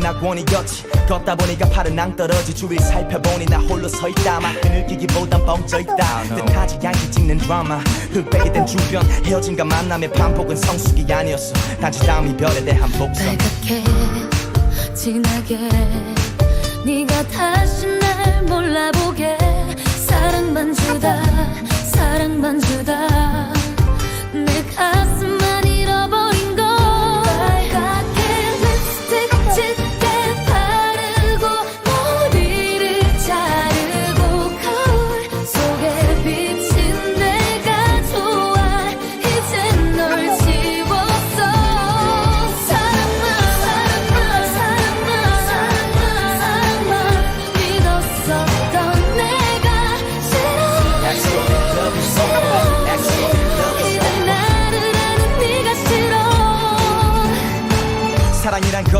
낙원이었지. 걷다 보니까 팔은 낭떠러지. 주위 살펴보니 나 홀로 서 있다 마크 느끼기보단 뻥져 있다. 뜻하지 않게 찍는 드라마. 흑백이 된 주변. 헤어짐과 만남의 반복은 성숙이 아니었어. 단지 다음 이별에 대한 복선. 빨갛게 진하게. 네가 다시 날 몰라보게. 사랑만 주다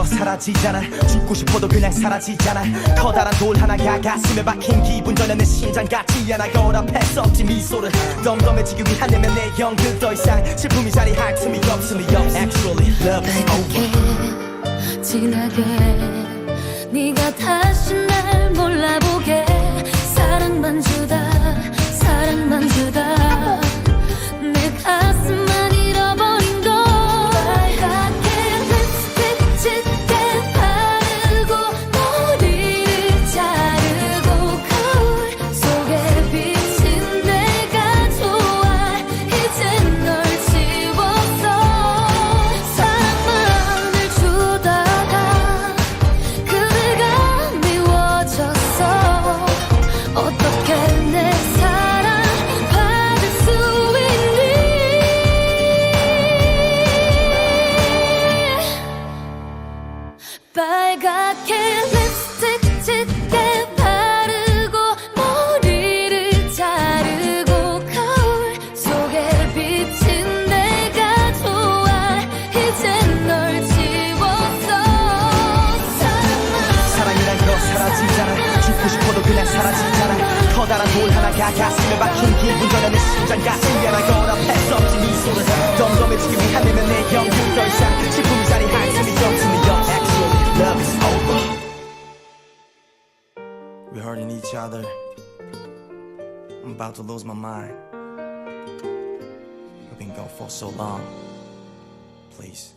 사라지잖아. 죽고 싶어도 그냥 사라지잖아. 커다란 돌 하나가 가슴에 박힌 기분 전에 내 심장 같지 않아. 거울앞에 썩지 미소를. 덤덤해지기 위하려면 내 영들 더 이상. 슬픔이 자리할 틈이 없음이 없어. Actually love is over. 진하게 네가 다시 날 몰라보게. 사랑만 주다 사랑만 주다. 내 가슴 I'm about to lose my mind We've been gone for so long Please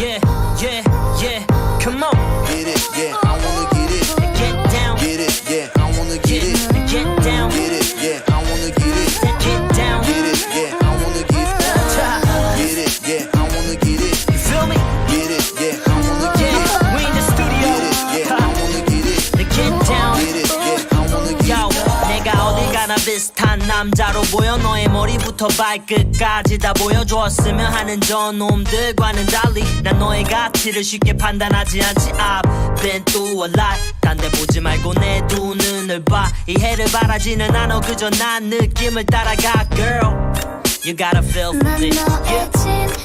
Yeah, yeah, yeah. Come on, Get it, yeah, I wanna get it. get down, Get it, yeah, I wanna get it. get down, Get it, yeah, I wanna get it. get down. Get it, 가나 비슷한 남자로 보여. 너의 머리부터 발끝까지 다 보여줬으면 하는 저 놈들과는 달리 난 너의 가치를 쉽게 판단하지 않지. I've been through a lot. 딴데 보지 말고 내 두 눈을 봐. 이 해를 바라지는 않아. 그저 난 느낌을 따라가. Girl You gotta feel for 난 me. 너의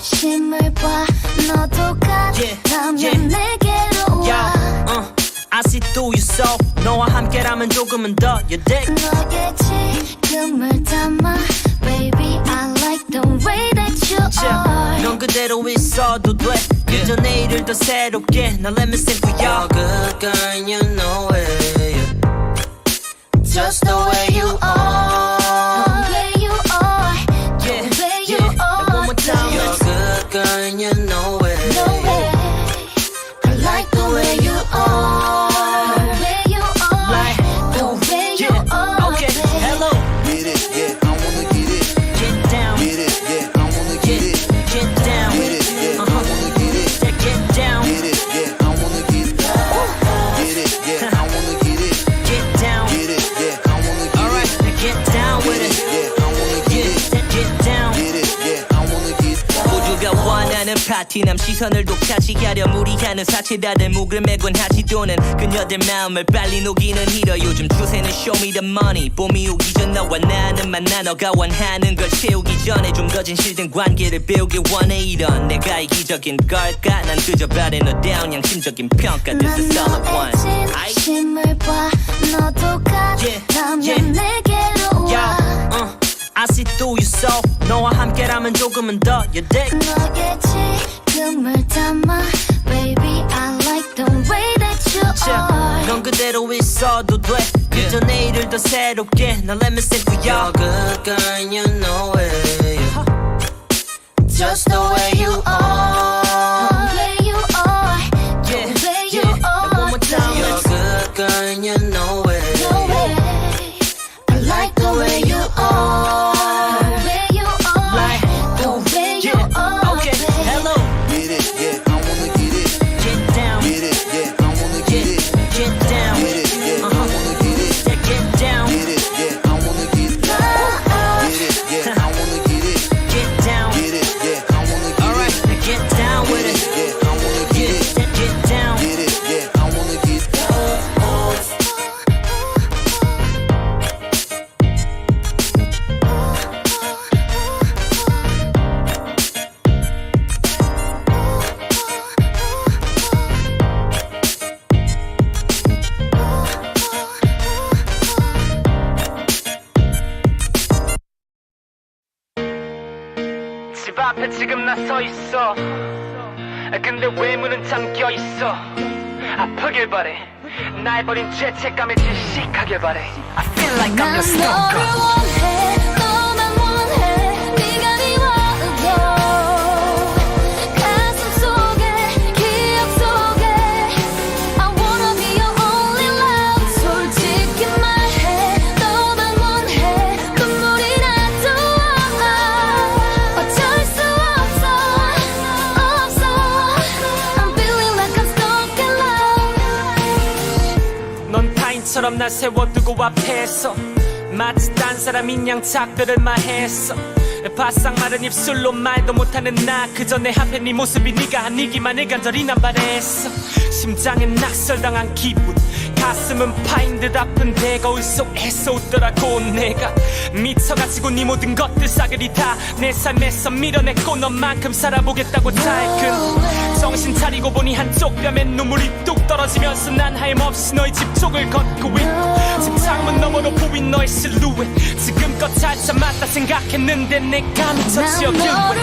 진심을 봐. 너도 같다면 yeah. 내게로 와. Uh, I see through you so 너와 함께라면 조금은 더 You dig 너의 지금을 담아 Baby I like the way that you 넌 are 그대로 있어도 돼 그저 내일을 더 새롭게 Now let me sing for y'all good girl, you know it. Just the way you are. 파티남 시선을 독차지하려 무리하는 사치다들 목을 매곤 하지 또는 그녀들 마음을 빨리 녹이는 히러 요즘 추세는 show me the money. 봄이 오기 전 너와 나는 만나 너가 원하는 걸 채우기 전에 좀 더 진실된 관계를 배우길 원해. 이런 내가 이기적인 걸까? 난 그저 바래 너 down 양심적인 평가. This is all I 난 want. 진심을 봐. 너도 같다면 yeah. 내 게로 Yo, 와 uh, I see through you so 너와 함께라면 조금은 더 your dick 너의 지금을 담아 Baby I like the way that you are 넌 그대로 있어도 돼 그저 내일을 더 새롭게 난 let me sing for You're y'all good, girl, and you know it. Just the way you are. The way you 죄책감에 질식하길 바래 I feel like I'm 난 your stalker 세워두고 앞에서 마치 딴 사람인 양 작별을 말했어 바싹 마른 입술로 말도 못하는 나 그저 내 앞에 네 모습이 네가 아니기만을 간절히 난 바랬어. 심장에 낙설당한 기분 가슴은 파인 듯 아픈데 거울 속에서 웃더라고 내가. 미쳐 가지고 네 모든 것들 싸그리 다 내 삶에서 밀어냈고 너만큼 살아보겠다고 달큰 정신 차리고 보니 한쪽 뺨에 눈물이 뚝 떨어지면서 난 하염없이 너의 집 쪽을 걷고 있고 집 창문 너머로 보인 너의 실루엣. 지금껏 잘 참았다 생각했는데 내가 미쳐 난 지어 너를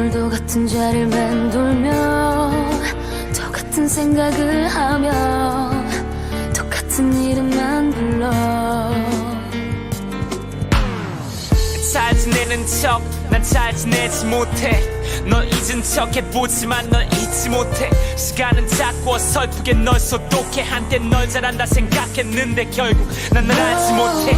오늘도 같은 자리를 맴돌며 똑같은 생각을 하며 똑같은 이름만 불러. 잘 지내는 척 난 잘 지내지 못해 널 잊은 척 해보지만 널 잊지 못해. 시간은 자꾸 어설프게 널 소독해. 한때 널 잘한다 생각했는데 결국 난 널 알지 못해.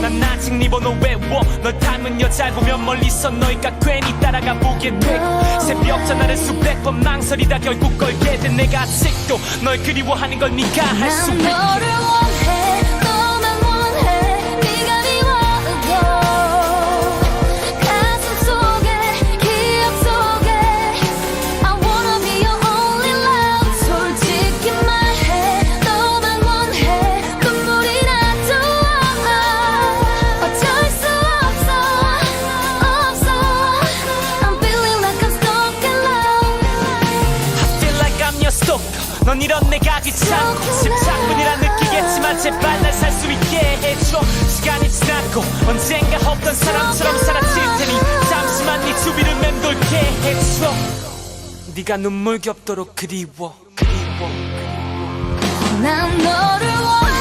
난 아직 네 번호 외워. 널 닮은 여자를 보면 멀리서 너희가 괜히 따라가 보게 되고 새벽 전화를 수백 번 망설이다 결국 걸게 된 내가 아직도 널 그리워하는 걸 네가 할수난 있게 넌 이런 내가 귀찮고 집착뿐이라 느끼겠지만 제발 날 살 수 있게 해줘. 시간이 지났고 언젠가 없던 사람처럼 살아질 테니 잠시만 네 주위를 맴돌게 해줘. 네가 눈물 겹도록 그리워 그리워. 난 너를 원해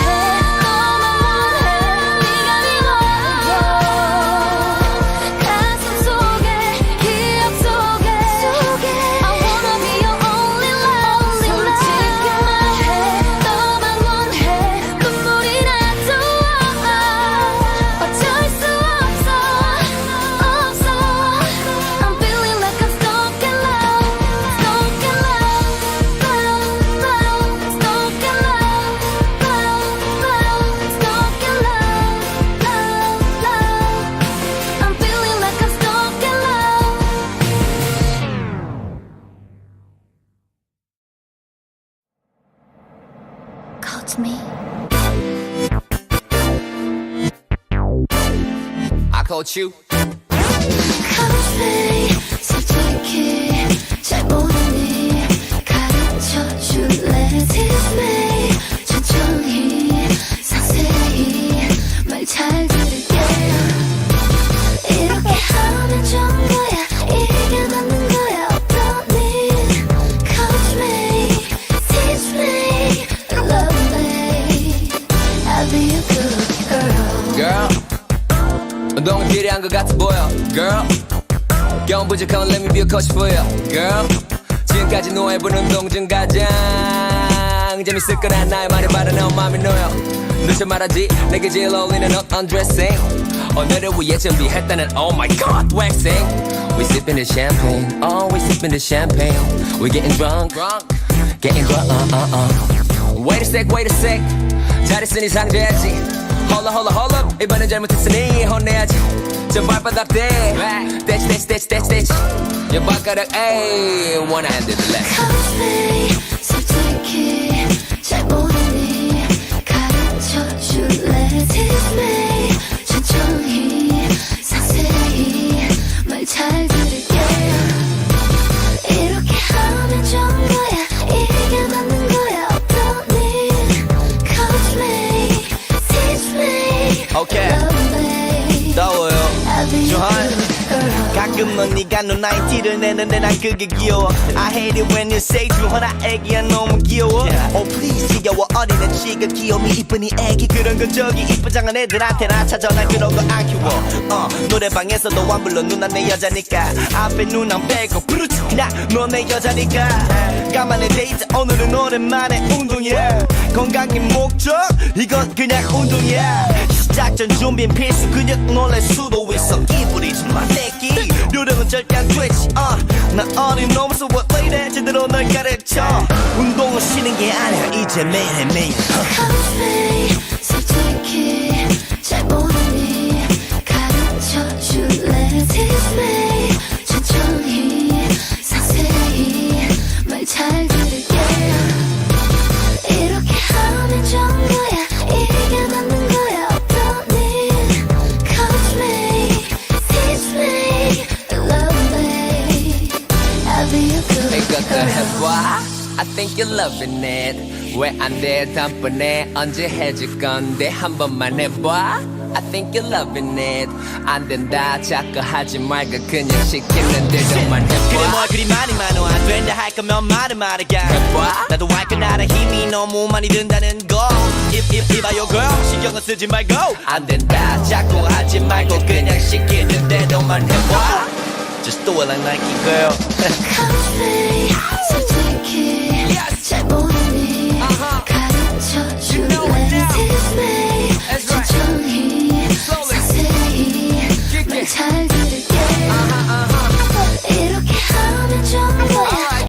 about you. 무 기대한 것 같아 보여. Girl. 경부족한 let me be a coach for you. Girl. 지금까지 너해본 운동 중 가장 재밌을 거란 나의 말에 바라 내 마음이 놓여. 늦어 말하지 내게 제일 어울리는 옷 undressing. 오늘을 위해 준비했다는 oh my god waxing. We sipping the champagne, oh we sipping the champagne. We getting drunk, drunk, getting drunk. Uh, uh, uh. Wait a sec, wait a sec. 잘했으니 상줘야지. 홀라 홀라 홀라 이번엔 잘못했으니 혼내야지 저 발바닥 대 떼치 떼치 떼치 떼치 떼치 여 발가락 에이 one hand in the left. 가 내는데 난 그게 귀여워. I hate it when you say 주헌아 애기야 너무 귀여워. Oh please 귀여워. 어린애 지가 귀여움이 이쁜이 애기. 그런 건 저기 이쁘장한 애들한테 나 찾아 난 그런 거 안 키워. 어 노래방에서도 안 불러. 누나 내 여자니까. 앞에 누나 빼고 부르지 그냥. 너 내 여자니까. 간만에 데이트. 오늘은 오랜만에 운동이야 건강이 목적? 이건 그냥 운동이야. 시작 전 준비는 필수 근육 놀랄 수도 있어. 끼부리지 마 새끼 요령은 절대 안 되지. uh. 난 어린 놈 so what lady? 제대로 널 가르쳐. 운동은 쉬는 게 아니야. 이제 매일매일 왜 안 돼? 단번에 언제 해줄 건데? 한 번만 해봐. I think you're loving it. 안 된다. 자꾸 하지 말고 그냥 시키는 대로만 그래 해봐 뭘 그리 많이 많어 안 된다 할 거면 말을 말아가. 해봐. 나도 할거 나라 힘이 너무 많이 든다는 거. If if 이봐요 girl 신경은 쓰지 말고. 안 된다. 자꾸 하지 말고 그냥 시키는 대로만 해봐. Just do it like Nike girl. 가만히 솔직히 잘 모르니 잘 들을게 uh -huh, uh -huh. 이렇게 하면 좋아